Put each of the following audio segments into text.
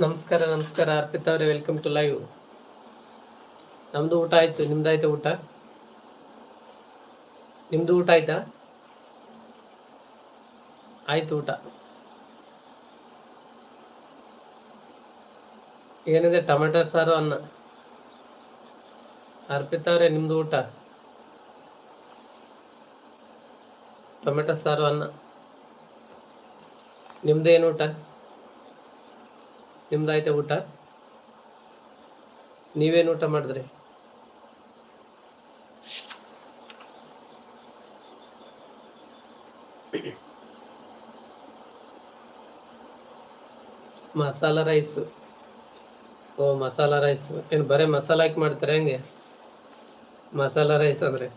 ನಮಸ್ಕಾರ ನಮಸ್ಕಾರ, ಅರ್ಪಿತಾ ಅವರೇ ವೆಲ್ಕಮ್ ಟು ಲೈವ್ ನಮ್ದು ಊಟ ಆಯ್ತು ನಿಮ್ದಾಯ್ತು ಊಟ? ನಿಮ್ದು ಊಟ ಆಯ್ತಾ? ಆಯ್ತು ಊಟ. ಏನಿದೆ, ಟೊಮೆಟೊ ಸಾರು, ಅನ್ನ? ಅರ್ಪಿತಾ ಅವರೇ, ನಿಮ್ದು ಊಟ? ಟೊಮೆಟೊ ಸಾರು, ಅನ್ನ? ನಿಮ್ದು ಏನು ಊಟ? ನಿಮ್ದಾಯ್ತಾ ಊಟ? ನೀವೇನು ಊಟ ಮಾಡಿದ್ರಿ? ಮಸಾಲ ರೈಸು. ಓ, ಮಸಾಲ ರೈಸ್. ಏನು ಬರೀ ಮಸಾಲ ಹಾಕಿ ಮಾಡ್ತಾರೆ ಹೆಂಗೆ? ಮಸಾಲ ರೈಸ್ ಅಂದ್ರೆ?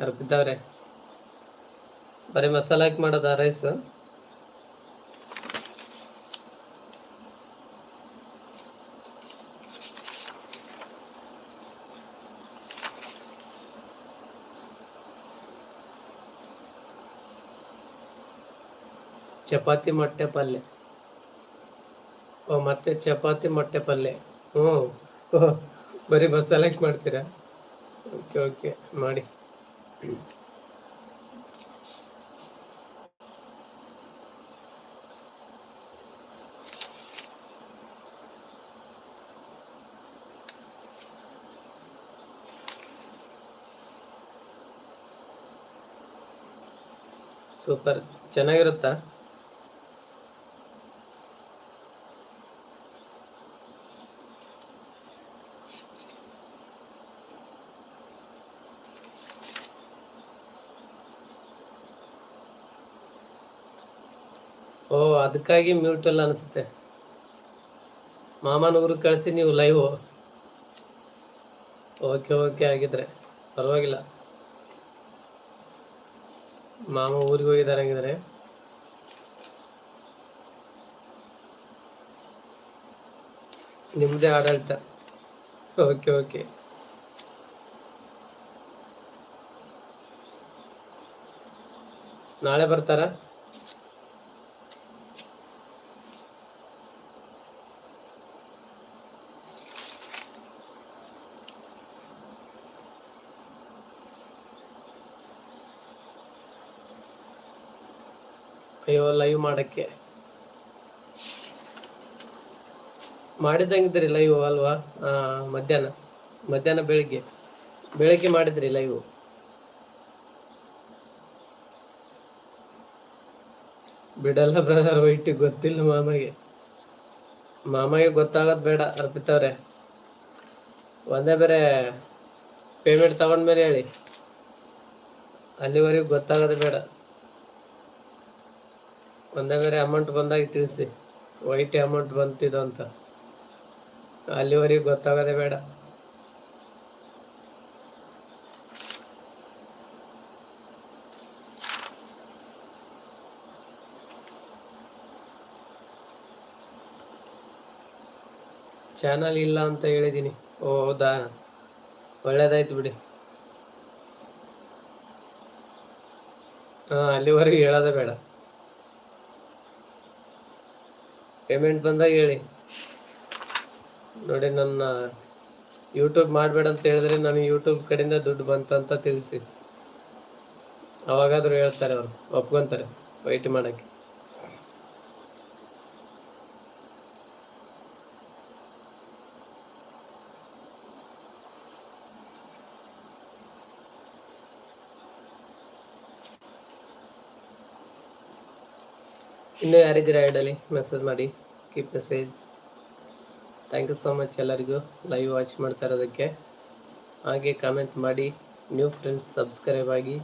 ಅರ್ಪಿತವ್ರೆ ಬರೀ ಮಸಾಲ ಹಾಕಿ ಮಾಡೋದಾ ರೈಸ್? ಚಪಾತಿ ಮೊಟ್ಟೆ ಪಲ್ಯ ಓ, ಮತ್ತೆ ಚಪಾತಿ ಮೊಟ್ಟೆ ಪಲ್ಯ ಹ್ಞೂ. ಓ, ಬರೀ ಬಸ್ ಸೆಲೆಕ್ಟ್ ಮಾಡ್ತೀರಾ? ಓಕೆ ಓಕೆ, ಮಾಡಿ. ಸೂಪರ್. ಚೆನ್ನಾಗಿರುತ್ತಾ ಓ ಅದಕ್ಕಾಗಿ ಮ್ಯೂಟ್ ಎಲ್ಲ ಅನಿಸುತ್ತೆ. ಮಾಮನ ಊರಿಗೆ ಕಳಿಸಿ ನೀವು ಲೈವ್ ಓಕೆ ಓಕೆ ಆಗಿದ್ರೆ ಪರವಾಗಿಲ್ಲ. ಮಾಮ ಊರಿಗೆ ಹೋಗಿದ್ದಾರೆ ಹಂಗಿದ್ರೆ. ನಿಮ್ದೇ ಆಡಳಿತ. ಓಕೆ ಓಕೆ ನಾಳೆ ಬರ್ತಾರಾ? ಅಯ್ಯೋ ಲೈವ್ ಮಾಡಕ್ಕೆ. ಮಾಡಿದಂಗಿದ್ರಿ ಲೈವ್ ಅಲ್ವಾ? ಮಧ್ಯಾಹ್ನ. ಮಧ್ಯಾಹ್ನ ಬೆಳಿಗ್ಗೆ. ಬೆಳಿಗ್ಗೆ ಮಾಡಿದ್ರಿ ಲೈವ್ ಬಿಡಲ್ಲ ಬ್ರದರ್ ವೈಟ್ ಗೊತ್ತಿಲ್ಲ ಮಾಮಗೆ. ಮಾಮಗೆ ಗೊತ್ತಾಗೋದ್ ಬೇಡ ಅರ್ಪಿತವ್ರೆ ಒಂದೇ ಬೇರೆ ಪೇಮೆಂಟ್ ತಗೊಂಡ್ಮೇಲೆ ಹೇಳಿ. ಅಲ್ಲಿವರೆಗೂ ಗೊತ್ತಾಗೋದು ಬೇಡ. ಒಂದೇ ಬೇರೆ ಅಮೌಂಟ್ ಬಂದಾಗ ತಿಳಿಸಿ. ವೈಟ್ ಅಮೌಂಟ್ ಬಂತಿದ್ದು ಅಂತ. ಅಲ್ಲಿವರೆಗೆ ಗೊತ್ತಾಗೋದೇ ಬೇಡ. ಚಾನಲ್ ಇಲ್ಲ ಅಂತ ಹೇಳಿದೀನಿ. ಓ, ಹೌದಾ? ಒಳ್ಳೇದಾಯ್ತು ಬಿಡಿ. ಹಾ, ಅಲ್ಲಿವರೆಗೆ ಹೇಳೋದೇ ಬೇಡ. ಪೇಮೆಂಟ್ ಬಂದಾಗ ಹೇಳಿ. ನೋಡಿ ನನ್ನ ಯೂಟ್ಯೂಬ್ ಮಾಡಬೇಡ ಅಂತ ಹೇಳಿದ್ರೆ ನನಗೆ ಯೂಟ್ಯೂಬ್ ಕಡೆಯಿಂದ ದುಡ್ಡು ಬಂತಂತ ತಿಳಿಸಿ. ಅವಾಗಾದ್ರೂ ಹೇಳ್ತಾರೆ ಅವರು, ಒಪ್ಕೊಂತಾರೆ ವೈಟ್ ಮಾಡಕ್ಕೆ. ಇನ್ನೂ ಯಾರಿದ್ದೀರಾ ಐಡಲ್ಲಿ ಮೆಸೇಜ್ ಮಾಡಿ. Keep message thank you so much ಎಲ್ಲರಿಗೂ. ಲೈವ್ ವಾಚ್ ಮಾಡ್ತಾ ಇರೋದಕ್ಕೆ. ಹಾಗೆ ಕಾಮೆಂಟ್ ಮಾಡಿ. ನ್ಯೂ ಫ್ರೆಂಡ್ಸ್ ಸಬ್ಸ್ಕ್ರೈಬ್ ಆಗಿ.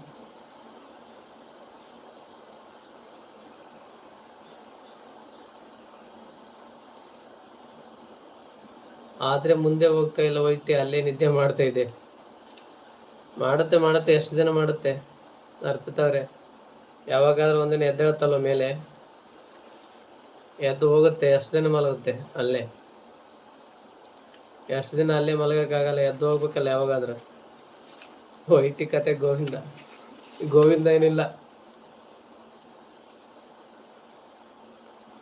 ಆದ್ರೆ ಮುಂದೆ ಹೋಗ್ತಾ ಇಲ್ಲ ಹೋಯ್ತಿ ಅಲ್ಲೇ ನಿದ್ದೆ ಮಾಡ್ತಾ ಇದೆ. ಮಾಡುತ್ತೆ ಮಾಡುತ್ತೆ, ಎಷ್ಟು ಜನ ಮಾಡುತ್ತೆ? ಅರ್ಪಿತವ್ರೆ, ಯಾವಾಗಾದ್ರೂ ಒಂದಿನ ಎದ್ದೇಳ್ತಲ್ವ ಮೇಲೆ. ಎದ್ದು ಹೋಗುತ್ತೆ ಎಷ್ಟು ದಿನ ಮಲಗುತ್ತೆ ಅಲ್ಲೇ. ಎಷ್ಟು ದಿನ ಅಲ್ಲೇ ಮಲಗಕ್ಕಾಗಲ್ಲ, ಎದ್ದು ಹೋಗ್ಬೇಕಲ್ಲ ಯಾವಾಗಾದ್ರೂ. ಕತೆ ಗೋವಿಂದ. ಗೋವಿಂದ ಏನಿಲ್ಲ.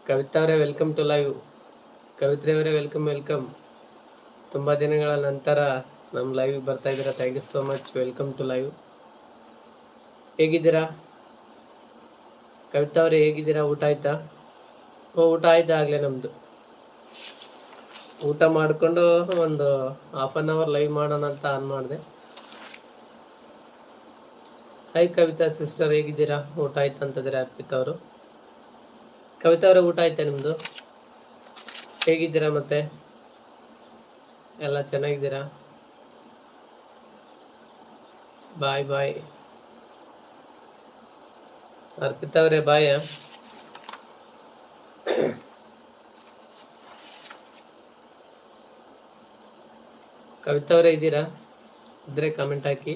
ಕವಿತಾ ಅವರೇ ವೆಲ್ಕಮ್ ಟು ಲೈವ್ ಕವಿತ್ರಿ ಅವರೇ ವೆಲ್ಕಮ್ ವೆಲ್ಕಮ್ ತುಂಬ ದಿನಗಳ ನಂತರ ನಮ್ಮ ಲೈವ್ ಬರ್ತಾ ಇದ್ದೀರಾ? Thank you so much welcome to live ಹೇಗಿದ್ದೀರಾ? ಕವಿತಾ ಅವರೇ ಹೇಗಿದ್ದೀರಾ? ಊಟ ಆಯ್ತಾ? ಊಟ ಆಯ್ತು ಆಗಲೇ ನಮ್ದು. ಊಟ ಮಾಡ್ಕೊಂಡು ಒಂದು ಹಾಫ್ ಅನ್ ಅವರ್ ಲೈವ್ ಮಾಡೋಣ ಅಂತ ಆನ್ ಮಾಡಿದೆ. ಹೈ ಕವಿತಾ ಸಿಸ್ಟರ್ ಹೇಗಿದ್ದೀರಾ? ಊಟ ಆಯ್ತಾ ಅಂತಂದ್ರೆ ಅರ್ಪಿತಾ ಅವರು. ಕವಿತಾ ಅವರ ಊಟ ಆಯ್ತಾ ನಿಮ್ಮದು ಹೇಗಿದ್ದೀರಾ ಮತ್ತೆ? ಎಲ್ಲ ಚೆನ್ನಾಗಿದ್ದೀರಾ? ಬಾಯ್ ಬಾಯ್ ಅರ್ಪಿತಾ ಅವರೇ ಬಾಯ್ ಕವಿತಾ ಅವರೇ ಇದ್ದೀರಾ ಇದ್ರೆ ಕಮೆಂಟ್ ಹಾಕಿ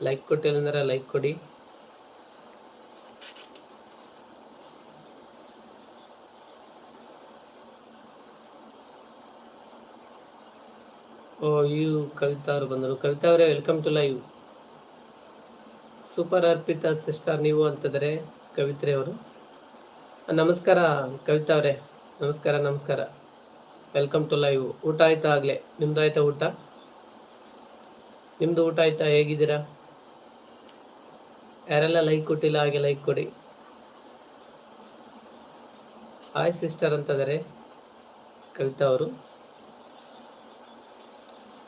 ಲೈಕ್ ಕೊಟ್ಟಿಲ್ಲ ಅಂದ್ರೆ ಲೈಕ್ ಕೊಡಿ ಓ ಯು ಕವಿತಾ ಅವರು ಬಂದರು ಕವಿತಾ ಅವರೇ welcome to live super Arpitha sister ನೀವು ಅಂತಂದರೆ ಕವಿತ್ರಿ ಅವರು ನಮಸ್ಕಾರ ಕವಿತಾ ಅವರೇ. ನಮಸ್ಕಾರ ನಮಸ್ಕಾರ. ವೆಲ್ಕಮ್ ಟು ಲೈವ್ ಊಟ ಆಯ್ತಾ ಆಗ್ಲೇ? ನಿಮ್ದು ಆಯ್ತಾ ಊಟ? ನಿಮ್ದು ಊಟ ಆಯ್ತಾ? ಹೇಗಿದ್ದೀರಾ? ಯಾರೆಲ್ಲ ಲೈಕ್ ಕೊಟ್ಟಿಲ್ಲ ಹಾಗೆ ಲೈಕ್ ಕೊಡಿ. ಹಾಯ್ ಸಿಸ್ಟರ್ ಅಂತಂದರೆ ಕವಿತಾ ಅವರು.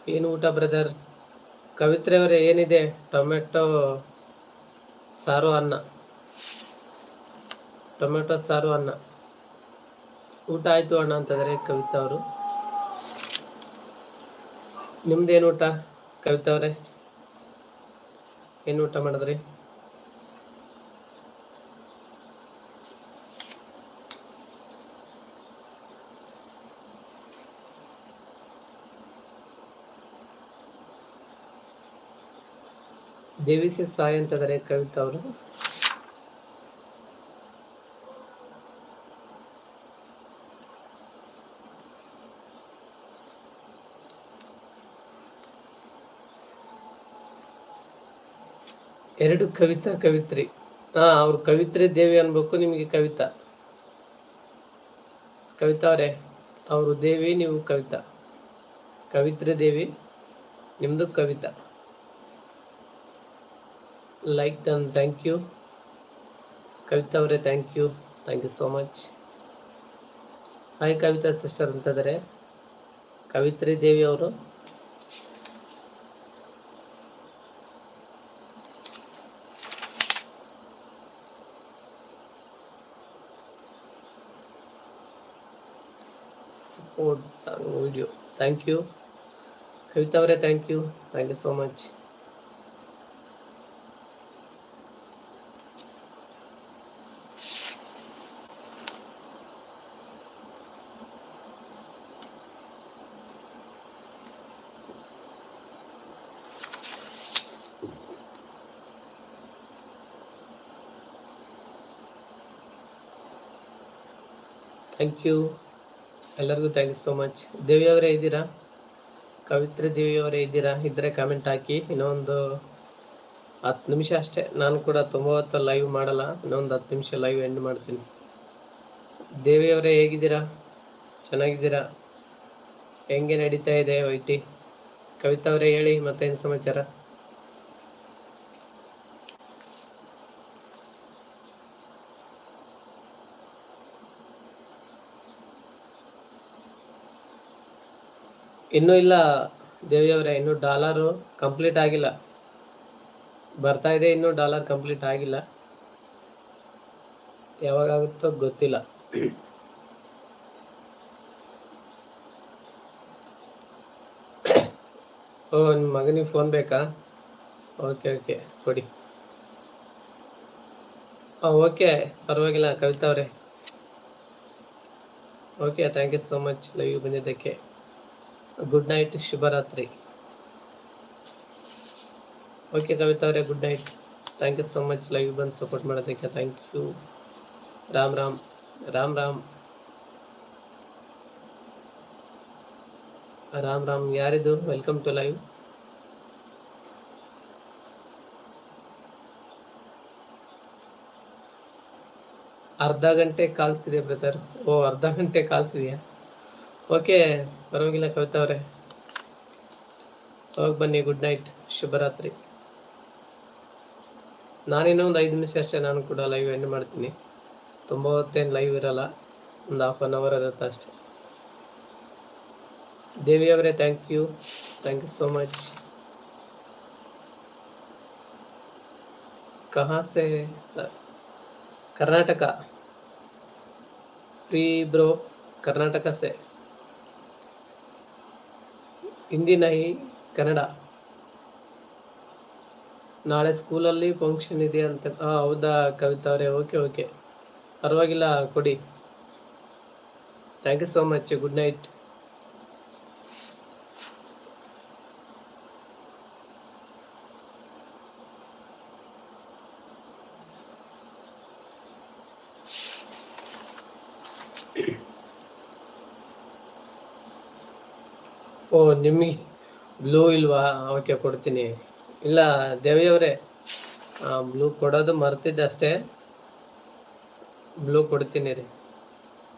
ಏನು ಊಟ ಬ್ರದರ್ ಕವಿತ್ರೆ ಅವರೇ ಏನಿದೆ? ಟೊಮೆಟೊ, ಸಾರು, ಅನ್ನ. ಟೊಮೆಟೊ ಸಾರು ಅನ್ನ. ಊಟ ಆಯ್ತು ಅಣ್ಣ ಅಂತಂದರೆ ಕವಿತಾ ಅವರು. ನಿಮ್ದೇನು ಊಟ ಕವಿತಾ ಅವರೇ? ಏನು ಊಟ ಮಾಡಿದ್ರಿ? ದೇವಿಸಿ ಸಾಯ್ ಅಂತಂದರೆ ಕವಿತಾ ಅವರು. ಎರಡು ಕವಿತಾ ಕವಿತ್ರಿ. ಹಾ ಅವ್ರು ಕವಿತ್ರಿ ದೇವಿ ಅನ್ಬೇಕು ನಿಮಗೆ ಕವಿತಾ. ಕವಿತಾ ಅವರೇ, ಅವರು ದೇವಿ, ನೀವು ಕವಿತಾ. ಕವಿತ್ರಿ ದೇವಿ, ನಿಮ್ದು Kavitha. Like done thank you Kavitha ಅವರೇ thank you thank you so much hi Kavitha sister ಅಂತಂದರೆ. ಕವಿತ್ರಿ ದೇವಿ ಅವರು. for some video. Thank you. Kavita Vare, thank you. Thank you so much. Thank you. ಎಲ್ಲರಿಗೂ thank you so much Devi ಅವರೇ ಇದ್ದೀರಾ? ಕವಿತ್ರಿ ದೇವಿ ಅವರೇ ಇದ್ದೀರಾ? ಇದ್ರೆ comment ಹಾಕಿ. ಇನ್ನೊಂದು ಹತ್ತು ನಿಮಿಷ ಅಷ್ಟೇ. ನಾನು ಕೂಡ ತುಂಬ ಹೊತ್ತು ಲೈವ್ ಮಾಡಲ್ಲ. ಇನ್ನೊಂದು ಹತ್ತು ನಿಮಿಷ ಲೈವ್ ಎಂಡ್ ಮಾಡ್ತೀನಿ. ದೇವಿ ಅವರೇ ಹೇಗಿದ್ದೀರಾ? ಚೆನ್ನಾಗಿದ್ದೀರಾ? ಹೆಂಗೆ ನಡೀತಾ ಇದೆ ವೈಟಿ ಕವಿತಾ ಅವರೇ ಹೇಳಿ ಮತ್ತೇನು ಸಮಾಚಾರ? ಇನ್ನೂ ಇಲ್ಲ. ದೇವಿ ಅವರೇ, ಇನ್ನೂ ಡಾಲರು ಕಂಪ್ಲೀಟ್ ಆಗಿಲ್ಲ. ಬರ್ತಾ ಇದೆ, ಇನ್ನೂ ಡಾಲರ್ ಕಂಪ್ಲೀಟ್ ಆಗಿಲ್ಲ. ಯಾವಾಗ ಆಗುತ್ತೋ ಗೊತ್ತಿಲ್ಲ. ಓ ನಿಮ್ಮ ಮಗನಿಗೆ ಫೋನ್ ಬೇಕಾ? ಓಕೆ ಓಕೆ ಕೊಡಿ. ಹಾಂ ಓಕೆ ಪರವಾಗಿಲ್ಲ, ಕವಿತಾ ಅವರೇ. Okay thank you so much live ಬಂದಿದ್ದಕ್ಕೆ. ಗುಡ್ ನೈಟ್ ಶುಭರಾತ್ರಿ ಓಕೆ ಕವಿತಾ ಅವರೇ good night thank you so much live ಬಂದು ಸಪೋರ್ಟ್ ಮಾಡೋದಕ್ಕೆ ಥ್ಯಾಂಕ್ ಯು ರಾಮ್ ರಾಮ್ ರಾಮ್ ರಾಮ್ ರಾಮ್ ರಾಮ್ ಯಾರಿದು? ವೆಲ್ಕಮ್ ಟು ಲೈವ್ ಅರ್ಧ ಗಂಟೆ ಕಾಲ್ಸ್ ಇದೆ ಬ್ರದರ್ ಓ, ಅರ್ಧ ಗಂಟೆ ಕಾಲ್ಸ್ ಇದೆಯಾ? ಓಕೆ, ಪರವಾಗಿಲ್ಲ ಕವಿತಾ ಅವರೇ. ಹೋಗಿ ಬನ್ನಿ, ಗುಡ್ ನೈಟ್, ಶುಭರಾತ್ರಿ. ನಾನಿನ್ನೂ ಒಂದು ಐದು ನಿಮಿಷ ಅಷ್ಟೇ ನಾನು ಕೂಡ ಲೈವ್ ಎಂಡ್ ಮಾಡ್ತೀನಿ. ತುಂಬ ಹೊತ್ತೇನು ಲೈವ್ ಇರಲ್ಲ, ಒಂದು ಹಾಫ್ ಅನ್ ಅವರ್ ಇರುತ್ತೆ ಅಷ್ಟೇ. ದೇವಿ ಅವರೇ thank you thank you so much ಕಹಾಸೆ sir Karnataka. ಪ್ರೀ ಬ್ರೋ ಕರ್ನಾಟಕ ಸೆ. से ಈ ಕನ್ನಡ. ನಾಳೆ ಸ್ಕೂಲಲ್ಲಿ ಫಂಕ್ಷನ್ ಇದೆ ಅಂತ ಹೌದಾ, ಕವಿತಾ ಅವರೇ ಓಕೆ ಓಕೆ ಪರವಾಗಿಲ್ಲ, ಕೊಡಿ. Thank you so much good night ಓ, ನಿಮಗೆ ಬ್ಲೂ ಇಲ್ವಾ? ಓಕೆ ಕೊಡ್ತೀನಿ. ಇಲ್ಲ, ದೇವಿಯವರೇ ಬ್ಲೂ ಕೊಡೋದು ಮರ್ತಿದ್ದೆ ಅಷ್ಟೇ. ಬ್ಲೂ ಕೊಡ್ತೀನಿ ರೀ.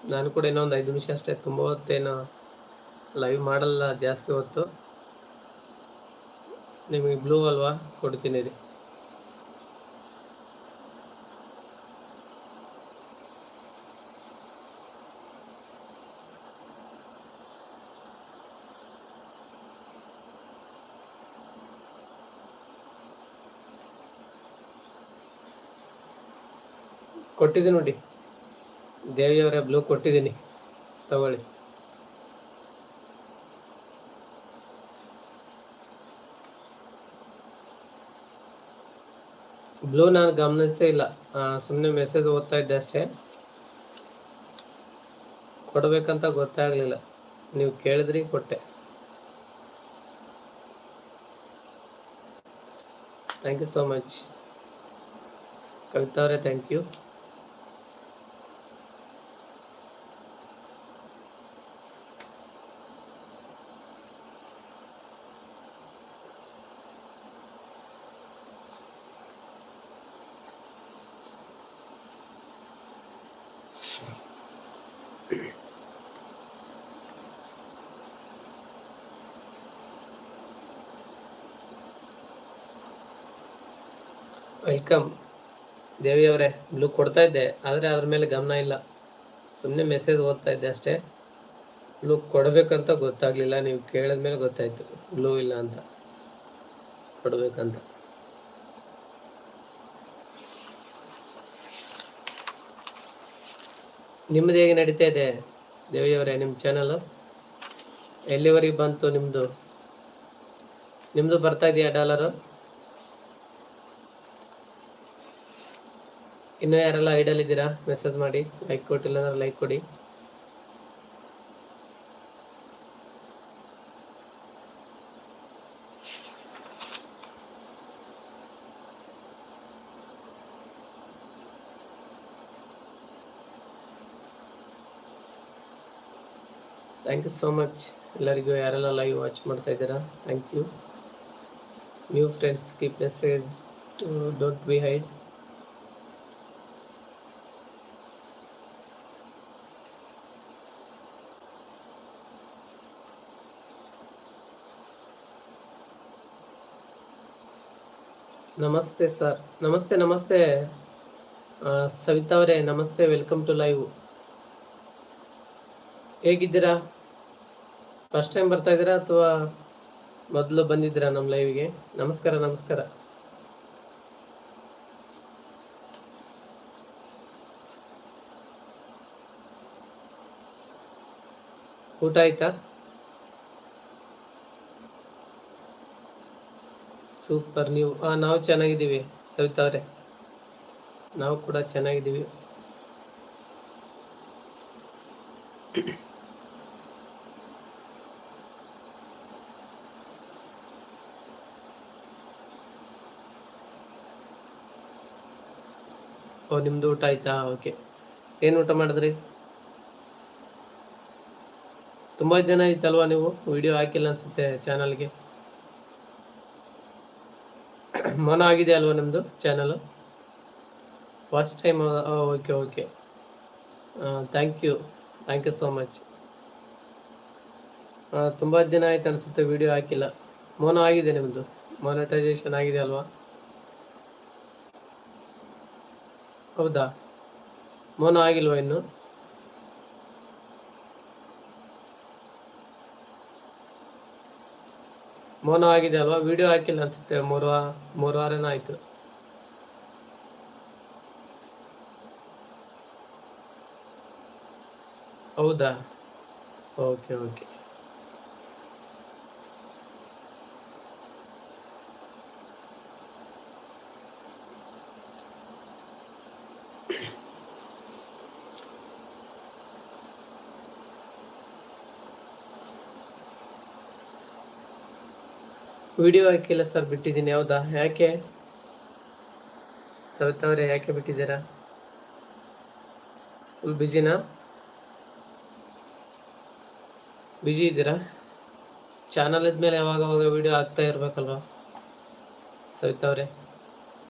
ನಾನು ಕೂಡ ಇನ್ನೊಂದು ಐದು ನಿಮಿಷ ಅಷ್ಟೇ. ತುಂಬ ಹೊತ್ತೇನು ಲೈವ್ ಮಾಡಲ್ಲ ಜಾಸ್ತಿ ಹೊತ್ತು. ನಿಮಗೆ ಬ್ಲೂ ಅಲ್ವಾ? ಕೊಡ್ತೀನಿ ರೀ. ಕೊಟ್ಟಿದ್ದೀನಿ ನೋಡಿ. ದೇವಿಯವರೇ ಬ್ಲೂ ಕೊಟ್ಟಿದ್ದೀನಿ. ತಗೊಳ್ಳಿ. ಬ್ಲೂ ನಾನು ಗಮನಿಸೇ ಇಲ್ಲ. ಸುಮ್ಮನೆ ಮೆಸೇಜ್ ಓದ್ತಾ ಇದ್ದೆ ಅಷ್ಟೇ. ಕೊಡ್ಬೇಕಂತ ಗೊತ್ತಾಗ್ಲಿಲ್ಲ ನೀವು ಕೇಳಿದ್ರಿ ಕೊಟ್ಟೆ. Thank you so much Kavitha ಅವರೇ ಥ್ಯಾಂಕ್ ಯು ವೆಲ್ಕಮ್. ದೇವಿ ಅವರೇ ಬ್ಲೂ ಕೊಡ್ತಾ ಇದ್ದೆ, ಆದರೆ ಅದ್ರ ಮೇಲೆ ಗಮನ ಇಲ್ಲ. ಸುಮ್ಮನೆ ಮೆಸೇಜ್ ಓದ್ತಾ ಇದ್ದೆ ಅಷ್ಟೇ. ಬ್ಲೂ ಕೊಡಬೇಕಂತ ಗೊತ್ತಾಗ್ಲಿಲ್ಲ, ನೀವು ಕೇಳಿದ ಮೇಲೆ ಗೊತ್ತಾಯ್ತು. ಬ್ಲೂ ಇಲ್ಲ ಅಂತ. ಕೊಡಬೇಕಂತ. ನಿಮ್ದು ಹೇಗೆ ನಡೀತಾ ಇದೆ ದೇವಿಯವರೇ ನಿಮ್ಮ ಚಾನಲ್ ಎಲ್ಲಿವರೆಗೆ ಬಂತು ನಿಮ್ಮದು ನಿಮ್ಮದು ಬರ್ತಾ ಇದೆಯಾ ಡಾಲರು? ಇನ್ನೂ ಯಾರೆಲ್ಲ ಐಡಲ್ ಇದ್ದೀರಾ? ಮೆಸೇಜ್ ಮಾಡಿ. ಲೈಕ್ ಕೊಟ್ಟಿಲ್ಲ ಅಂದ್ರೆ ಲೈಕ್ ಕೊಡಿ. ಥ್ಯಾಂಕ್ ಯು ಸೋ ಮಚ್ ಎಲ್ಲರಿಗೂ ಯಾರೆಲ್ಲ ಲೈವ್ ವಾಚ್ ಮಾಡ್ತಾ ಇದ್ದೀರಾ? Thank you new friends keep message too don't be hide ನಮಸ್ತೆ ಸರ್. ನಮಸ್ತೆ ನಮಸ್ತೆ. ಸವಿತಾ ಅವರೇ, ನಮಸ್ತೆ, ವೆಲ್ಕಮ್ ಟು ಲೈವ್. ಹೇಗಿದ್ದೀರಾ? ಫಸ್ಟ್ ಟೈಮ್ ಬರ್ತಾ ಇದ್ದೀರಾ ಅಥವಾ ಮೊದಲು ಬಂದಿದ್ದೀರಾ ನಮ್ಮ ಲೈವ್ಗೆ? ನಮಸ್ಕಾರ ನಮಸ್ಕಾರ. ಊಟ ಆಯ್ತಾ? ಸೂಪರ್ ನೀವು ಆ, ನಾವು ಚೆನ್ನಾಗಿದ್ದೀವಿ ಸವಿತಾ ಅವರೇ. ನಾವು ಕೂಡ ಚೆನ್ನಾಗಿದ್ದೀವಿ. ಓ ನಿಮ್ದು ಊಟ ಆಯ್ತಾ? ಓಕೆ. ಏನು ಊಟ ಮಾಡಿದ್ರಿ? ತುಂಬಾ ದಿನ ಆಯ್ತಲ್ವಾ ನೀವು? ವಿಡಿಯೋ ಹಾಕಿಲ್ಲ ಅನ್ಸುತ್ತೆ ಚಾನಲ್ಗೆ ಮೋನ ಆಗಿದೆ ಅಲ್ವಾ ನಿಮ್ದು channel first time okay okay thank you thank you so much ತುಂಬ ದಿನ ಆಯ್ತು ಅನಿಸುತ್ತೆ ವಿಡಿಯೋ ಹಾಕಿಲ್ಲ. ಮೋನ ಆಗಿದೆ ನಿಮ್ಮದು ಮಾನಿಟೈಸೇಷನ್ ಆಗಿದೆ ಅಲ್ವಾ? ಹೌದಾ? ಮೋನ ಆಗಿಲ್ವಾ ಇನ್ನು? ಮೋನೋ ಆಗಿದೆ ಅಲ್ವಾ? ವಿಡಿಯೋ ಹಾಕಿಲ್ಲ ಅನ್ಸುತ್ತೆ. ಮೂರು ವಾ ಮೂರು ವಾರನ ಆಯ್ತು. ಹೌದಾ? Okay okay. ವಿಡಿಯೋ ಹಾಕಿಲ್ಲ ಸರ್, ಬಿಟ್ಟಿದ್ದೀನಿ. ಹೌದಾ? ಯಾಕೆ? ಸವಿತವ್ರೆ ಯಾಕೆ ಬಿಟ್ಟಿದ್ದೀರಾ? ಬ್ಯುಸಿನಾ ಬ್ಯುಸಿ ಇದ್ದೀರಾ? ಚಾನಲ್ ಇದ್ಮೇಲೆ ಯಾವಾಗ ಅವಾಗ ವಿಡಿಯೋ ಇರಬೇಕಲ್ವಾ? ಸವಿತ ಸವಿತವ್ರೆ